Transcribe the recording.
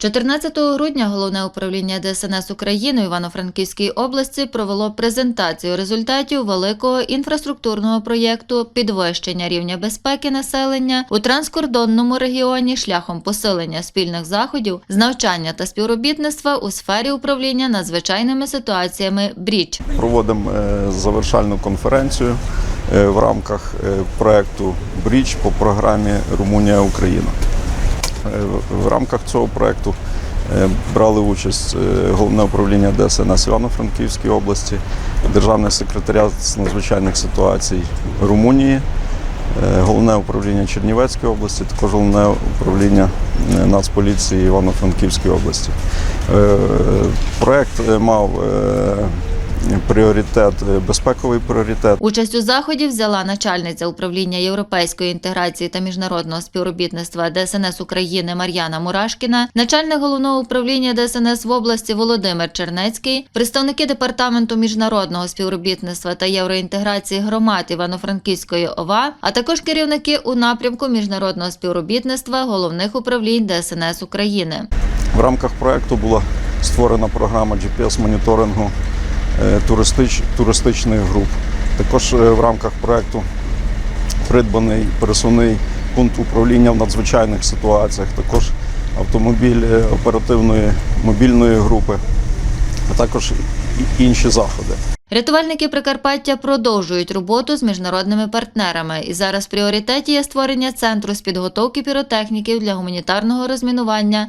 14 грудня головне управління ДСНС України Івано-Франківській області провело презентацію результатів великого інфраструктурного проєкту підвищення рівня безпеки населення у транскордонному регіоні шляхом посилення спільних заходів з навчання та співробітництва у сфері управління надзвичайними ситуаціями Бріч. Проводимо е, завершальну конференцію е, в рамках е, проекту Бріч по програмі Румунія-Україна. Е, В в рамках цього проекту е, брали участь е, головне управління ДСНС Івано-Франківської області, Державний секретаріат з надзвичайних ситуацій Румунії, е, головне управління Чернівецької області, також головне управління е, Нацполіції Івано-Франківської області. Е, Проект е, мав е, пріоритет, е, безпековий пріоритет. Участь у заході взяла начальниця управління європейської інтеграції та міжнародного співробітництва ДСНС України Мар'яна Мурашкіна, начальник головного управління ДСНС в області Володимир Чернецький, представники департаменту міжнародного співробітництва та євроінтеграції громад Івано-Франківської ОВА, а також керівники у напрямку міжнародного співробітництва головних управлінь ДСНС України. В рамках проекту була створена програма GPS-моніторингу туристич, туристичних груп. Також е, в рамках проекту придбаний пересувний пункт управління в надзвичайних ситуаціях, також автомобіль е, оперативної мобільної групи, а також інші заходи. Рятувальники Прикарпаття продовжують роботу з міжнародними партнерами, і зараз в пріоритеті є створення центру з підготовки піротехніків для гуманітарного розмінування